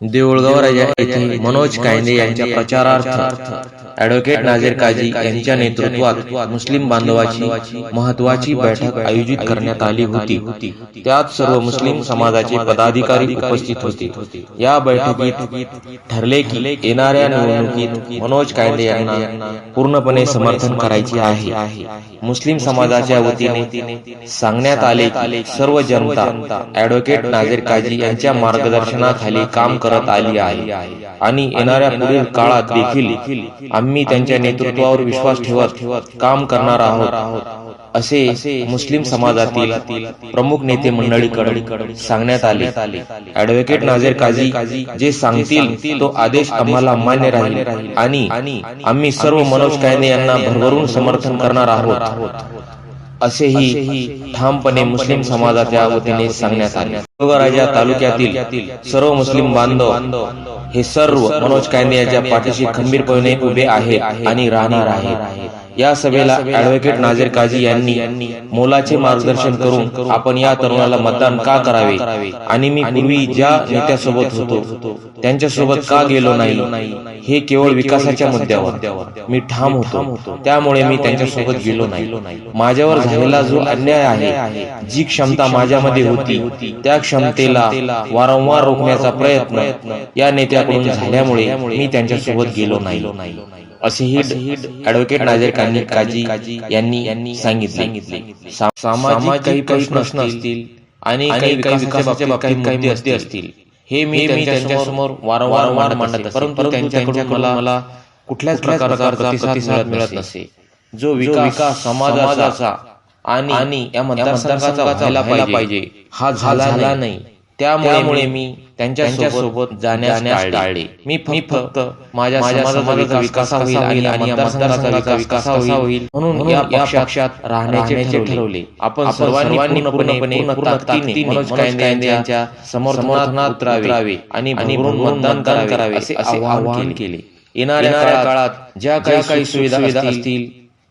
देऊळगाव राजा येथे मनोज कायंदे यांच्या प्रचारार्थ ऍडव्होकेट नाझीर काझी यांच्या नेतृत्वात मुस्लिम बांधवाची महत्वाची बैठक आयोजित करण्यात आली होती. त्यात सर्व मुस्लिम समाजाचे पदाधिकारी उपस्थित होते. या बैठकीत ठरले की येणाऱ्या निवडणुकीत मनोज कायंदे यांना पूर्णपणे समर्थन करायचे आहे. मुस्लिम समाजाच्या वतीने सांगण्यात आले की सर्व जनता ऍडव्होकेट नाझीर काझी यांच्या मार्गदर्शनाखाली काम करत आली आहे. आणि येणाऱ्या पुढील काळात देखील आम्ही त्यांच्या नेतृत्वावर विश्वास ठेवत काम करणार आहोत असे मुस्लिम समाजातील प्रमुख नेते मंडळीकडे सांगण्यात आले. ऍडव्होकेट नाझीर काझी जे सांगतील तो आदेश आम्हाला मान्य राहील आणि आम्ही सर्व मनोज कायदे यांना भरभरून समर्थन करणार आहोत. असेही ठामपणे मुस्लिम समाजाच्या वतीने सांगण्यात आले. राजा तालुक्यातील सर्व मुस्लिम बांधव हे सर्व मनोज कायदे यांच्या पाठीशी खंबीरपणे उभे आहेत आणि राहणार आहेत. या सभेला ऍडव्होकेट नाझीर काझी यांनी मोलाचे मार्गदर्शन करून आपण या तरुणाला मतदान का करावे? आणि मी पूर्वी ज्या नेत्यासोबत होतो त्यांच्यासोबत का गेलो नाही? हे केवळ विकासाच्या मुद्द्यावर. मी ठाम होतो. त्यामुळे मी त्यांच्यासोबत गेलो नाही. माझ्यावर झालेला जो अन्याय आहे जी क्षमता माझ्यामध्ये होती त्या क्षमतेला वारंवार रोखण्याचा प्रयत्न या नेत्याकडून झाल्यामुळे मी त्यांच्यासोबत गेलो नाही. असेही ऍडव्होकेट नाझीर काजी यांनी सांगितले. सामाजिक काही प्रश्न असतील आणि काही विकासाच्या बाबतीत काही मुद्दे असतील. हे मी त्यांच्यासमोर वारंवार मांडत असे. परंतु त्यांच्याकडून मला कुठल्याच प्रकारचा प्रतिसाद मिळत नसे. जो विकास समाजाचा आणि आणि या मतदारसंघाचा व्हायला पाहिजे हा झाला नाही. त्यामुळे मी त्यांच्यासोबत जाण्यास टाळले. मी फक्त माझ्या समाजाचा विकास होईल आणि मतदारसंघाचा विकास होईल म्हणून या पक्षात राहण्याचे ठरवले. आपण सर्वांनी पूर्णपणे पूर्ण ताकदीने मनोज कायंदे यांच्या समर्थनात उतरावे आणि भरभरून मतदान करावे असे आवाहन केले. येणाऱ्या काळात ज्या काही काही सुविधा असतील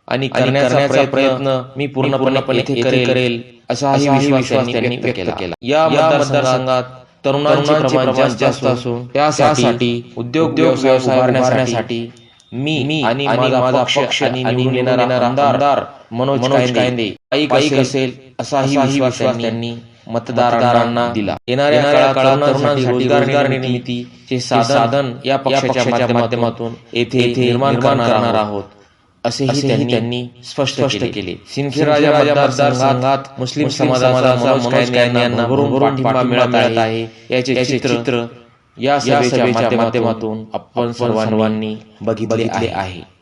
आणि करण्याचा प्रयत्न मी पूर्णपणे इथे करेल असा विश्वास त्यांनी व्यक्त केला. या मतदारसंघात तरुणांचे प्रमाण जास्त असून त्यासाठी उद्योग व्यवसाय उभारण्यासाठी मी आणि माझा पक्ष आणि निवडून येणारा आमदार मनोज कायंदे. काही काही असेल असाही विश्वास त्यांनी मतदारांना दिला. येणाऱ्या काळात तरुणांसाठी रोजगार निर्मितीचे साधन या पक्षाच्या माध्यमातून येथे निर्माण करणार आहोत. असेही त्यांनी त्यांनी स्पष्ट केले. सिंदखेड राजा मतदारसंघात मुस्लिम समाजाचा मनोज कायंदे यांना भरभरून पाठिंबा मिळत आहे. याचे चित्र या सभेच्या माध्यमातून आपण सर्वांनी बघितले आहे.